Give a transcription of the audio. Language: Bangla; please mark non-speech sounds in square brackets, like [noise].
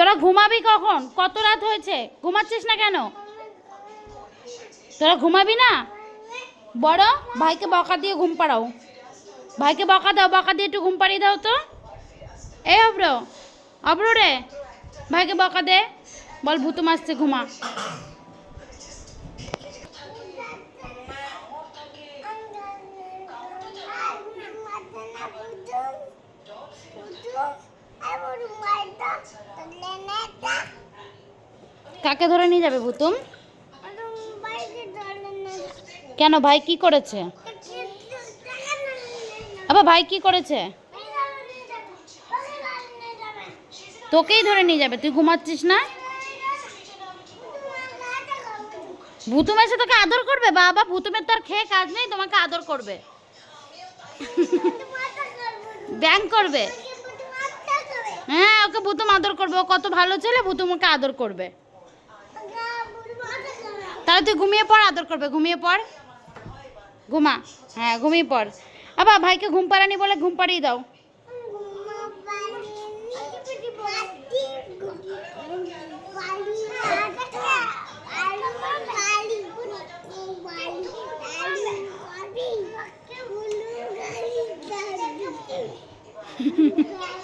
তোরা ঘুমাবি কখন কত রাত হয়েছে ঘুমাচ্ছিস না কেন তোরা ঘুমাবি না বড় ভাইকে বকা দিয়ে ঘুম পাড়াও ভাইকে বকা দাও বকা দিয়ে একটু ঘুম পাড়িয়ে দাও তো এই অব্র অব্র রে ভাইকে বকা দে বল ভূতু মাসছে ঘুমা কাকে ধরে নিয়ে যাবে ভুতুম? কেন, ভাই কি করেছে? আবার ভাই কি করেছে? তোকেই ধরে নিয়ে যাবে, তুই ঘুমাচ্ছিস না? ভুতুম এসে তোকে আদর করবে? বাবা, ভুতুমের তোর খেয়ে কাজ নেই, তোমাকে আদর করবে। ব্যাং করবে। হ্যাঁ ওকে ভুতুম আদর করবে, ও কত ভালো ছেলে, ভুতুম ওকে আদর করবে। তাহলে তুই ঘুমিয়ে পড় আদর করবে। ঘুমিয়ে পড়। ঘুমা। হ্যাঁ ঘুমিয়ে পড়। আবার ভাইকে ঘুম পাড়ানি বলে ঘুম পাড়িয়ে দাও। [laughs] [laughs]